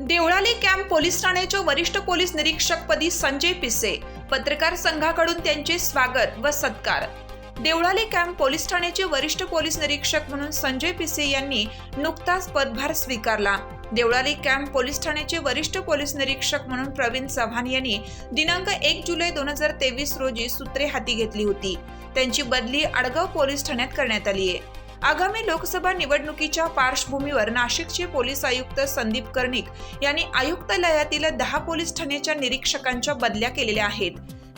Deolali camp police ठाण्याच्या वरिष्ठ police निरीक्षकपदी Sanjay पिसे. पत्रकार संघाकडून त्यांचे स्वागत व सत्कार. देवळाली कॅम्प पोलीस ठाण्याचे वरिष्ठ पोलीस निरीक्षक म्हणून संजय पिसे यांनी नुकताच पदभार स्वीकारला. देवळाली कॅम्प पोलीस ठाण्याचे वरिष्ठ पोलीस निरीक्षक म्हणून प्रवीण चव्हाण यांनी दिनांक एक जुलै दोन हजार तेवीस रोजी सूत्रे हाती घेतली होती. त्यांची बदली आडगाव पोलीस ठाण्यात करण्यात आली आहे आगामी लोकसभा निवडणुकीच्या पार्श्वभूमीवर नाशिकचे पोलीस आयुक्त संदीप कर्णिक यांनी आयुक्तालयातील दहा पोलीस ठाण्याच्या निरीक्षकांच्या बदल्या केलेल्या आहेत.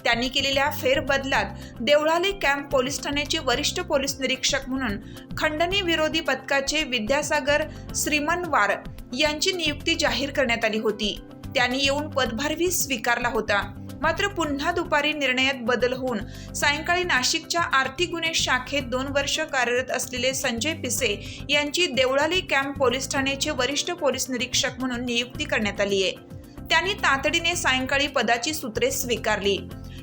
त्यांनी केलेल्या फेरबदलात देवळाली कॅम्प पोलीस ठाण्याचे वरिष्ठ पोलीस निरीक्षक म्हणून खंडणी विरोधी पथकाचे विद्यासागर श्रीमनवार यांची नियुक्ती जाहीर करण्यात आली होती. त्यांनी येऊन पदभारही स्वीकारला होता. मात्र पुन्हा दुपारी निर्णयात बदल होऊन सायंकाळी नाशिकच्या आर्थिक गुन्हे शाखेत दोन वर्ष कार्यरत असलेले संजय पिसे यांची देवळाली कॅम्प पोलीस ठाण्याचे वरिष्ठ पोलीस निरीक्षक म्हणून नियुक्ती करण्यात आली आहे. त्यांनी तातडीने सायंकाळी पदाची सूत्रे स्वीकारली.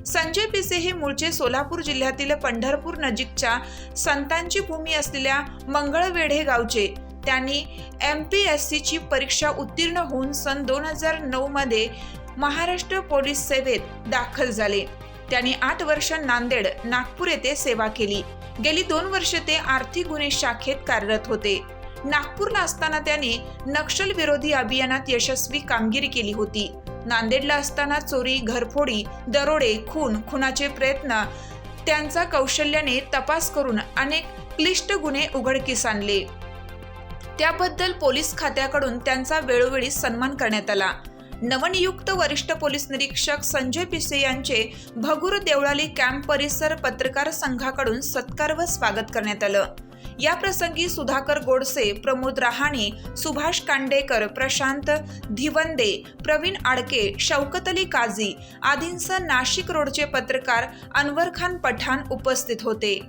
संजय पिसे हे मूळचे सोलापूर जिल्ह्यातील पंढरपूर नजीकच्या संतांची भूमी असलेल्या मंगळवेढे गावचे. त्यांनी एम पी एस सीची परीक्षा उत्तीर्ण होऊन सन दोन हजार नऊमध्ये महाराष्ट्र पोलीस सेवेत दाखल झाले. त्यांनी आठ वर्ष नांदेड नागपूर येथे सेवा केली. गेली दोन वर्ष ते आर्थिक गुन्हे शाखेत कार्यरत होते. नागपूरला असताना त्याने नक्षल विरोधी अभियानात यशस्वी कामगिरी केली होती. नांदेडला असताना चोरी घरफोडी दरोडे खून खुनाचे प्रयत्न त्यांचा कौशल्याने तपास करून अनेक क्लिष्ट गुन्हे उघडकीस आणले. त्याबद्दल पोलीस खात्याकडून त्यांचा वेळोवेळी सन्मान करण्यात आला. नवनियुक्त वरिष्ठ पोलीस निरीक्षक संजय पिसे यांचे भगूर देवळाली कॅम्प परिसर पत्रकार संघाकडून सत्कार व स्वागत करण्यात आलं. या प्रसंगी सुधाकर गोडसे प्रमोद रहाणे सुभाष कांडेकर प्रशांत धिवंदे प्रवीण आडके शौकत अली काझी आदींसह नाशिक रोडचे पत्रकार अनवर खान पठाण उपस्थित होते.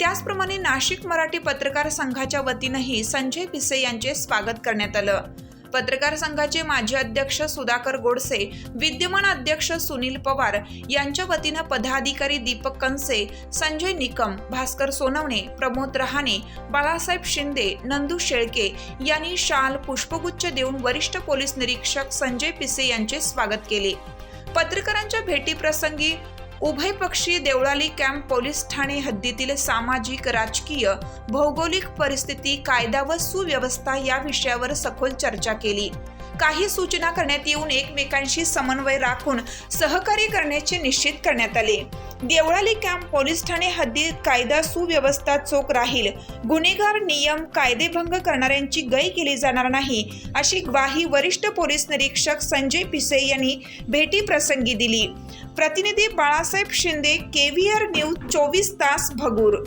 त्याचप्रमाणे नाशिक मराठी पत्रकार संघाच्या वतीनंही संजय पिसे यांचे स्वागत करण्यात आलं. पत्रकार संघाचे माजी अध्यक्ष सुधाकर गोडसे विद्यमान अध्यक्ष सुनील पवार यांच्या वतीनं पदाधिकारी दीपक कंसे संजय निकम भास्कर सोनवणे प्रमोद रहाणे बाळासाहेब शिंदे नंदू शेळके यांनी शाल पुष्पगुच्छ देऊन वरिष्ठ पोलीस निरीक्षक संजय पिसे यांचे स्वागत केले. पत्रकारांच्या भेटीप्रसंगी उभयपक्षी देवळाली कॅम्प पोलीस ठाणे हद्दीतील सामाजिक राजकीय भौगोलिक परिस्थिती कायदा व सुव्यवस्था या विषयावर सखोल चर्चा केली. काही सूचना करण्यात येऊन एकमेकांशी समन्वय राखून सहकार्य करण्याचे निश्चित करण्यात आले. देवळाली कॅम्प पोलीस ठाणे हद्दीत कायदा सुव्यवस्था चोख राहील. गुन्हेगार नियम कायदेभंग करणाऱ्यांची गय केली जाणार नाही अशी ग्वाही वरिष्ठ पोलीस निरीक्षक संजय पिसे यांनी भेटी प्रसंगी दिली. प्रतिनिधी बाळासाहेब शिंदे केव्हीआर न्यूज चोवीस तास भगूर.